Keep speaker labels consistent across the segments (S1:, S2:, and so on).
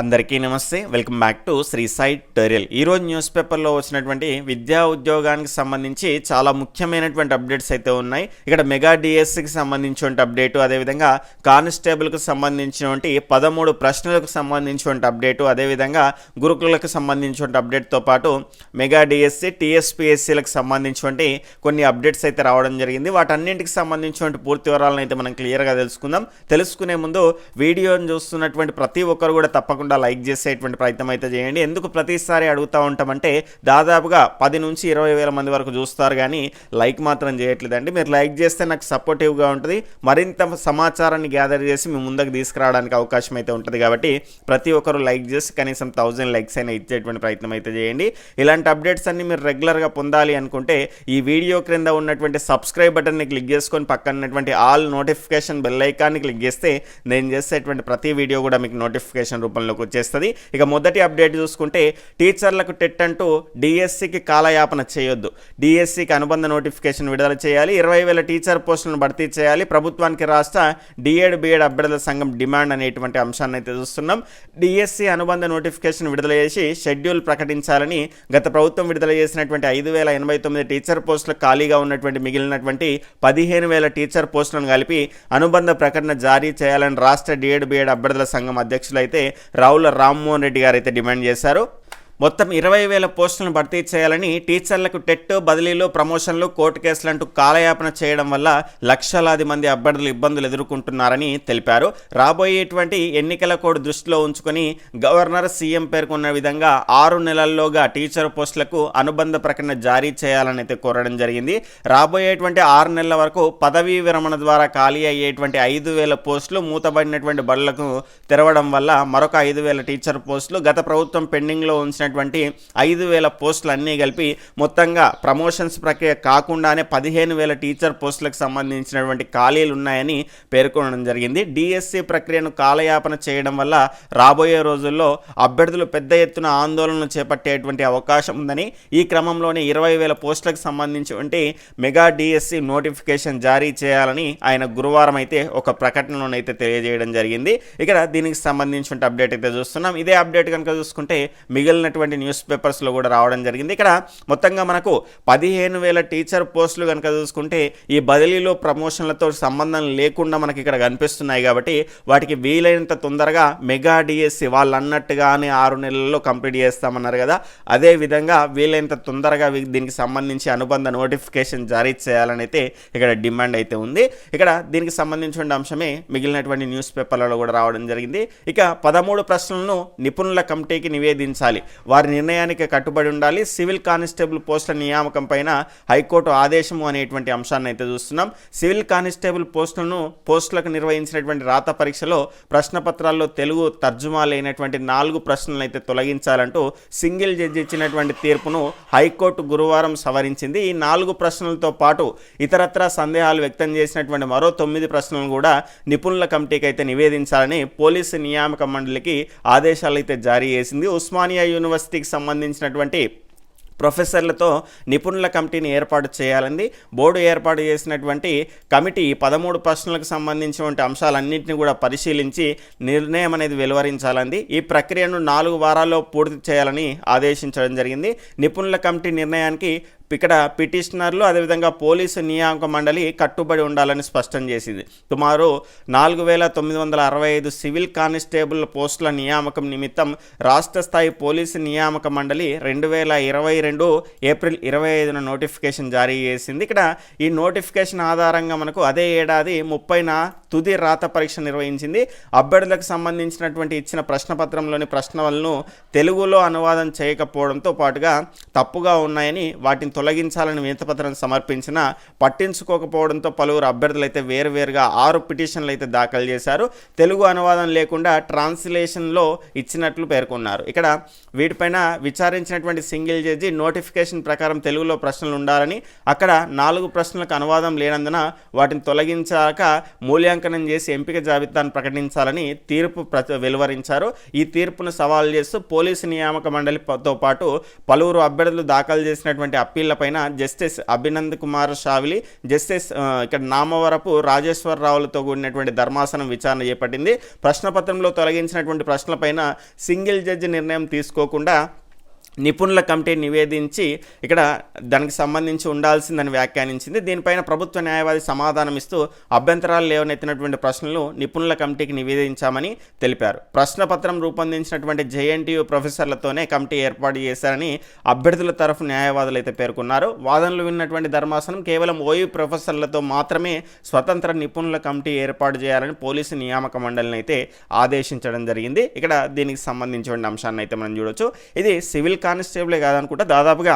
S1: అందరికీ నమస్తే. Welcome back to Sri Sai టెరియల్ ఈరోజు న్యూస్ పేపర్లో వచ్చినటువంటి విద్యా ఉద్యోగానికి సంబంధించి చాలా ముఖ్యమైనటువంటి అప్డేట్స్ అయితే ఉన్నాయి. ఇక్కడ మెగా డిఎస్సికి సంబంధించినటువంటి అప్డేటు అదేవిధంగా కానిస్టేబుల్కి సంబంధించినటువంటి పదమూడు ప్రశ్నలకు సంబంధించినటువంటి అప్డేటు అదేవిధంగా గురుకులకు సంబంధించినటువంటి అప్డేట్తో పాటు మెగా డిఎస్సి టీఎస్పిఎస్సీలకు సంబంధించినటువంటి కొన్ని అప్డేట్స్ అయితే రావడం జరిగింది. వాటన్నింటికి సంబంధించినటువంటి పూర్తి వివరాలను అయితే మనం క్లియర్గా తెలుసుకుందాం. తెలుసుకునే ముందు వీడియోని చూస్తున్నటువంటి ప్రతి ఒక్కరు కూడా తప్పకుండా లైక్ చేసేటువంటి ప్రయత్నం అయితే చేయండి. ఎందుకు ప్రతిసారి అడుగుతూ ఉంటామంటే దాదాపుగా పది నుంచి ఇరవై వేల మంది వరకు చూస్తారు కానీ లైక్ మాత్రం చేయట్లేదండి. మీరు లైక్ చేస్తే నాకు సపోర్టివ్గా ఉంటుంది. మరింత సమాచారాన్ని గ్యాదర్ చేసి మీ ముందుకు తీసుకురావడానికి అవకాశం అయితే ఉంటుంది కాబట్టి ప్రతి ఒక్కరు లైక్ చేసి కనీసం థౌజండ్ లైక్స్ అయినా ఇచ్చేటువంటి ప్రయత్నం అయితే చేయండి. ఇలాంటి అప్డేట్స్ అన్ని మీరు రెగ్యులర్గా పొందాలి అనుకుంటే ఈ వీడియో క్రింద ఉన్నటువంటి సబ్స్క్రైబ్ బటన్ని క్లిక్ చేసుకొని పక్కన ఉన్నటువంటి ఆల్ నోటిఫికేషన్ బెల్ ఐకాన్ని క్లిక్ చేస్తే నేను చేసేటువంటి ప్రతి వీడియో కూడా మీకు నోటిఫికేషన్ రూపంలో రూపంలోకి వచ్చేస్తుంది ఇక మొదటి అప్డేట్ చూసుకుంటే టీచర్లకు టెట్ అంటూ డిఎస్సికి కాలయాపన చేయొద్దు. డిఎస్సికి అనుబంధ నోటిఫికేషన్ విడుదల చేయాలి. ఇరవై వేల టీచర్ పోస్టులను భర్తీ చేయాలి. ప్రభుత్వానికి రాష్ట్ర డిఎడ్ బిఎడ్ అభ్యర్థుల సంఘం డిమాండ్ అనేటువంటి అంశాన్ని అయితే చూస్తున్నాం. డిఎస్సి అనుబంధ నోటిఫికేషన్ విడుదల చేసి షెడ్యూల్ ప్రకటించాలని గత ప్రభుత్వం విడుదల చేసినటువంటి ఐదు వేల ఎనభై తొమ్మిది టీచర్ పోస్టులు ఖాళీగా ఉన్నటువంటి మిగిలినటువంటి పదిహేను వేల టీచర్ పోస్టులను కలిపి అనుబంధ ప్రకటన జారీ చేయాలని రాష్ట్ర డిఎడ్ బిఎడ్ అభ్యర్థుల సంఘం అధ్యక్షులైతే రావుల రామ్మోహన్ రెడ్డి గారు అయితే డిమాండ్ చేశారు. మొత్తం ఇరవై వేల పోస్టులను భర్తీ చేయాలని టీచర్లకు టెట్ బదిలీలు ప్రమోషన్లు కోర్టు కేసులంటూ కాలయాపన చేయడం వల్ల లక్షలాది మంది అభ్యర్థులు ఇబ్బందులు ఎదుర్కొంటున్నారని తెలిపారు. రాబోయేటువంటి ఎన్నికల కోడ్ దృష్టిలో ఉంచుకొని గవర్నర్ సీఎం పేర్కొన్న విధంగా ఆరు నెలల్లోగా టీచర్ పోస్టులకు అనుబంధ ప్రకటన జారీ చేయాలని అయితే కోరడం జరిగింది. రాబోయేటువంటి ఆరు నెలల వరకు పదవీ విరమణ ద్వారా ఖాళీ అయ్యేటువంటి ఐదు వేల పోస్టులు మూతబడినటువంటి బడులకు తెరవడం వల్ల మరొక ఐదు వేల టీచర్ పోస్టులు గత ప్రభుత్వం పెండింగ్లో ఉంచిన ఉన్నటువంటి ఐదు వేల పోస్టులు అన్నీ కలిపి మొత్తంగా ప్రమోషన్స్ ప్రక్రియ కాకుండానే పదిహేను వేల టీచర్ పోస్టులకు సంబంధించినటువంటి ఖాళీలు ఉన్నాయని పేర్కొనడం జరిగింది. డిఎస్సి ప్రక్రియను కాలయాపన చేయడం వల్ల రాబోయే రోజుల్లో అభ్యర్థులు పెద్ద ఎత్తున ఆందోళనలు చేపట్టేటువంటి అవకాశం ఉందని ఈ క్రమంలోనే ఇరవై వేల పోస్టులకు సంబంధించినటువంటి మెగా డిఎస్సి నోటిఫికేషన్ జారీ చేయాలని ఆయన గురువారం అయితే ఒక ప్రకటనలోనైతే తెలియజేయడం జరిగింది. ఇక్కడ దీనికి సంబంధించిన అప్డేట్ అయితే చూస్తున్నాం. ఇదే అప్డేట్ కనుక చూసుకుంటే మిగిలిన మిగిలినటువంటి న్యూస్ పేపర్స్లో కూడా రావడం జరిగింది. ఇక్కడ మొత్తంగా మనకు పదిహేను వేల టీచర్ పోస్టులు కనుక చూసుకుంటే ఈ బదిలీలో ప్రమోషన్లతో సంబంధం లేకుండా మనకి ఇక్కడ కనిపిస్తున్నాయి కాబట్టి వాటికి వీలైనంత తొందరగా మెగా డిఎస్సి వాళ్ళు అన్నట్టుగానే ఆరు నెలల్లో కంప్లీట్ చేస్తామన్నారు కదా. అదే విధంగా వీలైనంత తొందరగా దీనికి సంబంధించి అనుబంధ నోటిఫికేషన్ జారీ చేయాలని అయితే ఇక్కడ డిమాండ్ అయితే ఉంది. ఇక్కడ దీనికి సంబంధించిన అంశమే మిగిలినటువంటి న్యూస్ పేపర్లలో కూడా రావడం జరిగింది. ఇక పదమూడు ప్రశ్నలను నిపుణుల కమిటీకి నివేదించాలి. వారి నిర్ణయానికి కట్టుబడి ఉండాలి. సివిల్ కానిస్టేబుల్ పోస్టుల నియామకం పైన హైకోర్టు ఆదేశము అనేటువంటి అంశాన్ని అయితే చూస్తున్నాం. సివిల్ కానిస్టేబుల్ పోస్టులను పోస్టులకు నిర్వహించినటువంటి రాత పరీక్షలో ప్రశ్నపత్రాల్లో తెలుగు తర్జుమా లేనటువంటి నాలుగు ప్రశ్నలను అయితే తొలగించాలంటూ సింగిల్ జడ్జి ఇచ్చినటువంటి తీర్పును హైకోర్టు గురువారం సవరించింది. ఈ నాలుగు ప్రశ్నలతో పాటు ఇతరత్రా సందేహాలు వ్యక్తం చేసినటువంటి మరో తొమ్మిది ప్రశ్నలను కూడా నిపుణుల కమిటీకి అయితే నివేదించాలని పోలీసు నియామక మండలికి ఆదేశాలు అయితే జారీ చేసింది. ఉస్మానియా యూనివర్సిటీకి సంబంధించినటువంటి ప్రొఫెసర్లతో నిపుణుల కమిటీని ఏర్పాటు చేయాలంది. బోర్డు ఏర్పాటు చేసినటువంటి కమిటీ పదమూడు ప్రశ్నలకు సంబంధించినటువంటి అంశాలన్నింటినీ కూడా పరిశీలించి నిర్ణయం అనేది వెలువరించాలంది. ఈ ప్రక్రియను నాలుగు వారాల్లో పూర్తి చేయాలని ఆదేశించడం జరిగింది. నిపుణుల కమిటీ నిర్ణయానికి ఇక్కడ పిటిషనర్లు అదేవిధంగా పోలీసు నియామక మండలి కట్టుబడి ఉండాలని స్పష్టం చేసింది. సుమారు నాలుగు వేల తొమ్మిది వందల అరవై ఐదు సివిల్ కానిస్టేబుల్ పోస్టుల నియామకం నిమిత్తం రాష్ట్ర స్థాయి పోలీసు నియామక మండలి రెండు వేల ఇరవై రెండు ఏప్రిల్ ఇరవై ఐదున నోటిఫికేషన్ జారీ చేసింది. ఇక్కడ ఈ నోటిఫికేషన్ ఆధారంగా మనకు అదే ఏడాది ముప్పైన తుది రాత పరీక్ష నిర్వహించింది. అభ్యర్థులకు సంబంధించినటువంటి ఇచ్చిన ప్రశ్నపత్రంలోని ప్రశ్నలను తెలుగులో అనువాదం చేయకపోవడంతో పాటుగా తప్పుగా ఉన్నాయని వాటిని తొలగించాలని వినతిపత్రం సమర్పించిన పట్టించుకోకపోవడంతో పలువురు అభ్యర్థులు అయితే వేరువేరుగా ఆరు పిటిషన్లు అయితే దాఖలు చేశారు. తెలుగు అనువాదం లేకుండా ట్రాన్స్లేషన్లో ఇచ్చినట్లు పేర్కొన్నారు. ఇక్కడ వీటిపైన విచారించినటువంటి సింగిల్ జడ్జి నోటిఫికేషన్ ప్రకారం తెలుగులో ప్రశ్నలు ఉండాలని అక్కడ నాలుగు ప్రశ్నలకు అనువాదం లేనందున వాటిని తొలగించాక మూల్యాంకనం మూల్యాంకనం చేసి ఎంపిక జాబితాను ప్రకటించాలని తీర్పు ప్ర- వెలువరించారు. ఈ తీర్పును సవాల్ చేస్తూ పోలీసు నియామక మండలితో పాటు పలువురు అభ్యర్థులు దాఖలు చేసినటువంటి అప్పీళ్ళపైన జస్టిస్ అభినంద్ కుమార్ షావిలి జస్టిస్ ఇక్కడ నామవరపు రాజేశ్వరరావులతో కూడినటువంటి ధర్మాసనం విచారణ చేపట్టింది. ప్రశ్నపత్రంలో తొలగించినటువంటి ప్రశ్నలపైన సింగిల్ జడ్జి నిర్ణయం తీసుకోకుండా నిపుణుల కమిటీ నివేదించి ఇక్కడ దానికి సంబంధించి ఉండాల్సిందని వ్యాఖ్యానించింది. దీనిపైన ప్రభుత్వ న్యాయవాది సమాధానం ఇస్తూ అభ్యంతరాలు లేవనెత్తినటువంటి ప్రశ్నలు నిపుణుల కమిటీకి నివేదించామని తెలిపారు. ప్రశ్నపత్రం రూపొందించినటువంటి జేఎన్టీయూ ప్రొఫెసర్లతోనే కమిటీ ఏర్పాటు చేశారని అభ్యర్థుల తరఫు న్యాయవాదులు అయితే పేర్కొన్నారు. వాదనలు విన్నటువంటి ధర్మాసనం కేవలం ఓయూ ప్రొఫెసర్లతో మాత్రమే స్వతంత్ర నిపుణుల కమిటీ ఏర్పాటు చేయాలని పోలీసు నియామక మండలిని అయితే ఆదేశించడం జరిగింది. ఇక్కడ దీనికి సంబంధించిన అంశాన్ని అయితే మనం చూడొచ్చు. ఇది సివిల్ కానిస్టేబులే కాదనుకుంటా. దాదాపుగా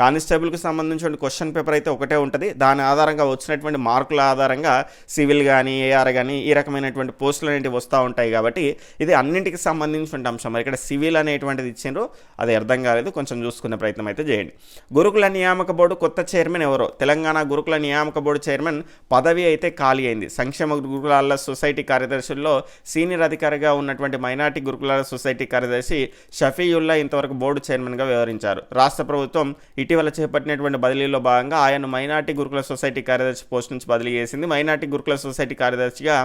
S1: కానిస్టేబుల్కి సంబంధించిన క్వశ్చన్ పేపర్ అయితే ఒకటే ఉంటుంది. దాని ఆధారంగా వచ్చినటువంటి మార్కుల ఆధారంగా సివిల్ కానీ ఏఆర్ కానీ ఈ రకమైనటువంటి పోస్టులు అనేటివి వస్తూ ఉంటాయి కాబట్టి ఇది అన్నింటికి సంబంధించిన అంశం. మరి ఇక్కడ సివిల్ అనేటువంటిది ఇచ్చిండ్రు. అది అర్థం కాలేదు. కొంచెం చూసుకునే ప్రయత్నం అయితే చేయండి. గురుకుల నియామక బోర్డు కొత్త చైర్మన్ ఎవరో? తెలంగాణ గురుకుల నియామక బోర్డు చైర్మన్ పదవి అయితే ఖాళీ అయింది. సంక్షేమ గురుకులాల సొసైటీ కార్యదర్శుల్లో సీనియర్ అధికారిగా ఉన్నటువంటి మైనార్టీ గురుకులాల సొసైటీ కార్యదర్శి షఫీయుల్లా ఇంతవరకు బోర్డు చైర్మన్గా వ్యవహరించారు. రాష్ట్ర ప్రభుత్వం ఇటీవల చేపట్టినటువంటి బదిలీలో భాగంగా ఆయన మైనార్టీ గురుకుల సొసైటీ కార్యదర్శి పోస్ట్ నుంచి బదిలీ చేసింది. మైనార్టీ గురుకుల సొసైటీ కార్యదర్శిగా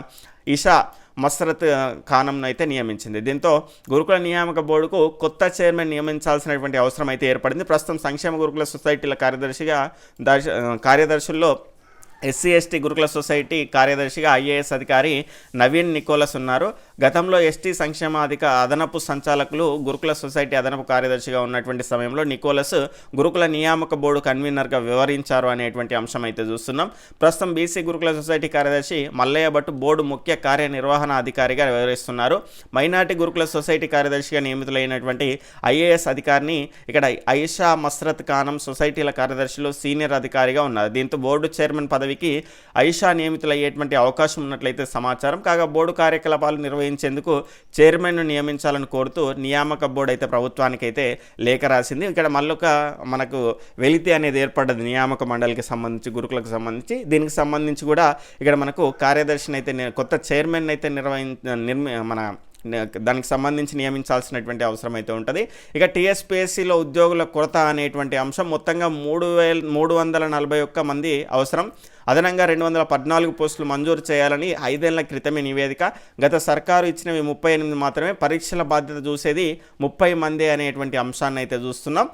S1: ఇషా మసరత్ ఖానంను అయితే నియమించింది. దీంతో గురుకుల నియామక బోర్డుకు కొత్త చైర్మన్ నియమించాల్సినటువంటి అవసరం అయితే ఏర్పడింది. ప్రస్తుతం సంక్షేమ గురుకుల సొసైటీల కార్యదర్శిగా దర్శ కార్యదర్శుల్లో ఎస్సీ ఎస్టీ గురుకుల సొసైటీ కార్యదర్శిగా ఐఏఎస్ అధికారి నవీన్ నికోలస్ ఉన్నారు. గతంలో ఎస్టీ సంక్షేమాధిక అదనపు సంచాలకులు గురుకుల సొసైటీ అదనపు కార్యదర్శిగా ఉన్నటువంటి సమయంలో నికోలస్ గురుకుల నియామక బోర్డు కన్వీనర్గా వివరించారు అనేటువంటి అంశం అయితే చూస్తున్నాం. ప్రస్తుతం బీసీ గురుకుల సొసైటీ కార్యదర్శి మల్లయ్య భట్ బోర్డు ముఖ్య కార్యనిర్వహణ అధికారిగా వివరిస్తున్నారు మైనార్టీ గురుకుల సొసైటీ కార్యదర్శిగా నియమితులైనటువంటి ఐఏఎస్ అధికారిని ఇక్కడ ఐషా మస్రత్ ఖానం సొసైటీల కార్యదర్శిలో సీనియర్ అధికారిగా ఉన్నారు. దీంతో బోర్డు చైర్మన్ పదవికి ఐషా నియమితులయ్యేటువంటి అవకాశం ఉన్నట్లయితే సమాచారం. కాగా బోర్డు కార్యకలాపాలు చేయించేందుకు చైర్మన్ను నియమించాలని కోరుతూ నియామక బోర్డు అయితే ప్రభుత్వానికి అయితే లేఖ రాసింది. ఇక్కడ మళ్ళొక మనకు వెలితి అనేది ఏర్పడ్డది నియామక మండలికి సంబంధించి గురుకులకు సంబంధించి. దీనికి సంబంధించి కూడా ఇక్కడ మనకు కార్యదర్శిని అయితే కొత్త చైర్మన్ అయితే నిర్వహించ నిర్మి మన దానికి సంబంధించి నియమించాల్సినటువంటి అవసరం అయితే ఉంటుంది. ఇక టీఎస్పీఎస్సీలో ఉద్యోగుల కొరత అనేటువంటి అంశం మొత్తంగా మూడు వేల మూడు వందల నలభై ఒక్క మంది అవసరం. అదనంగా రెండు వందల పద్నాలుగు పోస్టులు మంజూరు చేయాలని ఐదేళ్ళ క్రితమే నివేదిక. గత సర్కారు ఇచ్చినవి ముప్పై ఎనిమిది మాత్రమే. పరీక్షల బాధ్యత చూసేది ముప్పై మంది అనేటువంటి అంశాన్ని అయితే చూస్తున్నాం.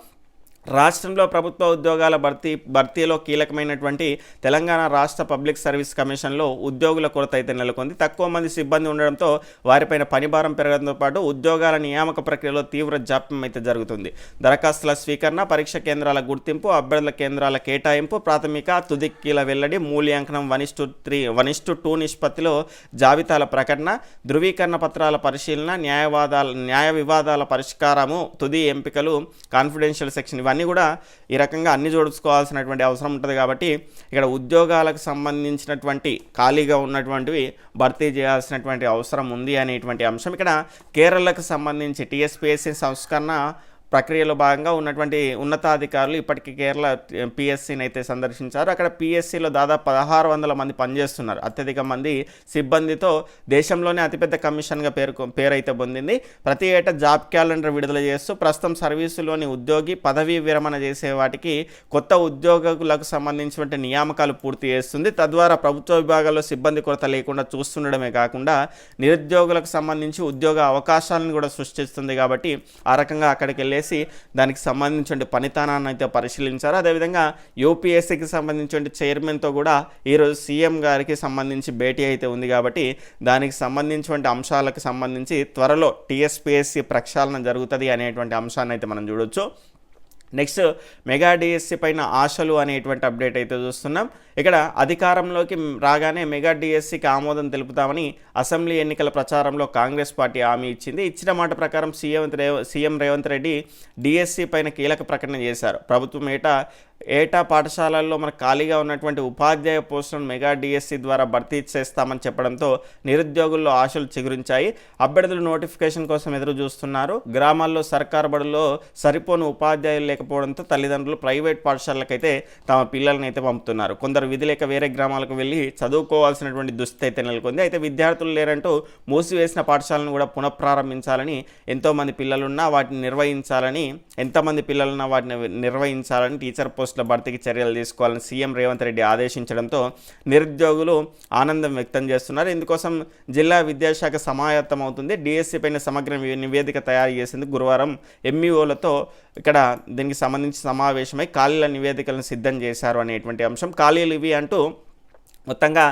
S1: రాష్ట్రంలో ప్రభుత్వ ఉద్యోగాల భర్తీ భర్తీలో కీలకమైనటువంటి తెలంగాణ రాష్ట్ర పబ్లిక్ సర్వీస్ కమిషన్లో ఉద్యోగుల కొరత అయితే నెలకొంది. తక్కువ మంది సిబ్బంది ఉండడంతో వారిపైన పనిభారం పెరగడంతో పాటు ఉద్యోగాల నియామక ప్రక్రియలో తీవ్ర జాప్యం అయితే జరుగుతుంది. దరఖాస్తుల స్వీకరణ పరీక్ష కేంద్రాల గుర్తింపు అభ్యర్థుల కేంద్రాల కేటాయింపు ప్రాథమిక తుది కీల వెల్లడి మూల్యాంకనం one two three one two two నిష్పత్తిలో జాబితాల ప్రకటన ధృవీకరణ పత్రాల పరిశీలన న్యాయవాదాల న్యాయ వివాదాల పరిష్కారము తుది ఎంపికలు కాన్ఫిడెన్షియల్ సెక్షన్ ఇవన్నీ కూడా ఈ రకంగా అన్ని జోడించుకోవాల్సినటువంటి అవసరం ఉంటుంది కాబట్టి ఇక్కడ ఉద్యోగాలకు సంబంధించినటువంటి ఖాళీగా ఉన్నటువంటివి భర్తీ చేయాల్సినటువంటి అవసరం ఉంది అనేటువంటి అంశం. ఇక్కడ కేరళకు సంబంధించి టీఎస్పీఎస్సీ సంస్కరణ ప్రక్రియలో భాగంగా ఉన్నటువంటి ఉన్నతాధికారులు ఇప్పటికీ కేరళ పిఎస్సిని అయితే సందర్శించారు. అక్కడ పిఎస్సిలో దాదాపు పదహారు వందల మంది పనిచేస్తున్నారు. అత్యధిక మంది సిబ్బందితో దేశంలోనే అతిపెద్ద కమిషన్గా పేరు పేరైతే పొందింది. ప్రతి ఏటా జాబ్ క్యాలెండర్ విడుదల చేస్తూ ప్రస్తుతం సర్వీసులోని ఉద్యోగి పదవీ విరమణ చేసే వాటికి కొత్త ఉద్యోగులకు సంబంధించినటువంటి నియామకాలు పూర్తి చేస్తుంది. తద్వారా ప్రభుత్వ విభాగాల్లో సిబ్బంది కొరత లేకుండా చూస్తుండడమే కాకుండా నిరుద్యోగులకు సంబంధించి ఉద్యోగ అవకాశాలను కూడా సృష్టిస్తుంది కాబట్టి ఆ రకంగా అక్కడికి వెళ్ళి వెళ్ళేసి దానికి సంబంధించిన పనితనాన్ని అయితే పరిశీలించారు. అదేవిధంగా యూపీఎస్సీకి సంబంధించిన చైర్మన్తో కూడా ఈరోజు సీఎం గారికి సంబంధించి భేటీ అయితే ఉంది కాబట్టి దానికి సంబంధించినటువంటి అంశాలకు సంబంధించి త్వరలో టీఎస్పీఎస్సీ ప్రక్షాళన జరుగుతుంది అనేటువంటి అంశాన్ని అయితే మనం చూడొచ్చు. నెక్స్ట్ మెగా డిఎస్సి పైన ఆశలు అనేటువంటి అప్డేట్ అయితే చూస్తున్నాం. ఇక్కడ అధికారంలోకి రాగానే మెగా డిఎస్సికి ఆమోదం తెలుపుతామని అసెంబ్లీ ఎన్నికల ప్రచారంలో కాంగ్రెస్ పార్టీ హామీ ఇచ్చింది. ఇచ్చిన మాట ప్రకారం సీఎం రేవ సీఎం రేవంత్ రెడ్డి డిఎస్సి పైన కీలక ప్రకటన చేశారు. ప్రభుత్వం ఏటా ఏటా పాఠశాలల్లో మన ఖాళీగా ఉన్నటువంటి ఉపాధ్యాయ పోస్టులను మెగా డిఎస్సి ద్వారా భర్తీ చేస్తామని చెప్పడంతో నిరుద్యోగుల్లో ఆశలు చిగురించాయి. అభ్యర్థులు నోటిఫికేషన్ కోసం ఎదురు చూస్తున్నారు. గ్రామాల్లో సర్కారు బడుల్లో సరిపోని ఉపాధ్యాయులు లేకపోవడంతో తల్లిదండ్రులు ప్రైవేట్ పాఠశాలకైతే తమ పిల్లల్ని అయితే పంపుతున్నారు. కొందరు విధి లేక వేరే గ్రామాలకు వెళ్ళి చదువుకోవాల్సినటువంటి దుస్థితి అయితే నెలకొంది. అయితే విద్యార్థులు లేరంటూ మూసివేసిన పాఠశాలను కూడా పునఃప్రారంభించాలని ఎంతోమంది పిల్లలున్నా వాటిని నిర్వహించాలని ఎంతమంది పిల్లలున్నా వాటిని నిర్వహించాలని టీచర్ పోస్టుల భర్తీకి చర్యలు తీసుకోవాలని సీఎం రేవంత్ రెడ్డి ఆదేశించడంతో నిరుద్యోగులు ఆనందం వ్యక్తం చేస్తున్నారు. ఇందుకోసం జిల్లా విద్యాశాఖ సమాయత్తం అవుతుంది. డిఎస్సి పైన సమగ్ర నివేదిక తయారు చేసేందుకు గురువారం ఎంఈఓలతో ఇక్కడ దీనికి సంబంధించి సమావేశమై ఖాళీల నివేదికలను సిద్ధం చేశారు అనేటువంటి అంశం. ఖాళీలు ఇవి అంటూ మొత్తంగా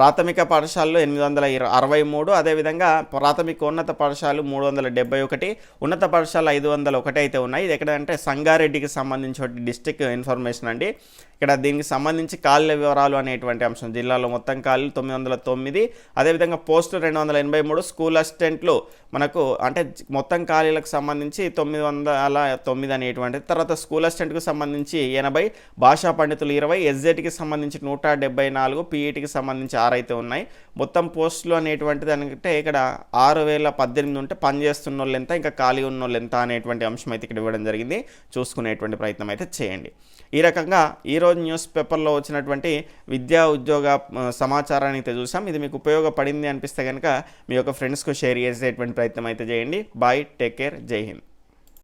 S1: ప్రాథమిక పాఠశాలలో ఎనిమిది వందల అరవై మూడు అదేవిధంగా ప్రాథమిక ఉన్నత పాఠశాలలు మూడు వందల డెబ్బై ఒకటి ఉన్నత పాఠశాల ఐదు వందల ఒకటి అయితే ఉన్నాయి. ఇది ఎక్కడంటే సంగారెడ్డికి సంబంధించిన డిస్టిక్ ఇన్ఫర్మేషన్ అండి. ఇక్కడ దీనికి సంబంధించి కాళ్ళ వివరాలు అనేటువంటి అంశం. జిల్లాలో మొత్తం ఖాళీలు తొమ్మిది వందల తొమ్మిది అదేవిధంగా పోస్ట్ రెండు వందల ఎనభై మూడు స్కూల్ అసిస్టెంట్లు మనకు అంటే మొత్తం ఖాళీలకు సంబంధించి తొమ్మిది వందల తొమ్మిది అనేటువంటిది తర్వాత స్కూల్ అసిస్టెంట్కు సంబంధించి ఎనభై భాషా పండితులు ఇరవై ఎస్జెట్కి సంబంధించి నూట డెబ్బై నాలుగు పీఈటీకి సంబంధించి ఆరు అయితే ఉన్నాయి. మొత్తం పోస్టులు అనేటువంటిది అంటే ఇక్కడ ఆరు వేల పద్దెనిమిది ఉంటే పని చేస్తున్న వాళ్ళు ఎంత ఇంకా ఖాళీ ఉన్న వాళ్ళు ఎంత అనేటువంటి అంశం అయితే ఇక్కడ ఇవ్వడం జరిగింది. చూసుకునేటువంటి ప్రయత్నం అయితే చేయండి. ఈ రకంగా ఈరోజు న్యూస్ పేపర్లో వచ్చినటువంటి విద్యా ఉద్యోగ సమాచారాన్ని అయితే చూసాం. ఇది మీకు ఉపయోగపడింది అనిపిస్తే కనుక మీ యొక్క ఫ్రెండ్స్కు షేర్ చేసేటువంటి ప్రయత్నం అయితే చేయండి. బాయ్ టేక్ కేర్ జై హింద్.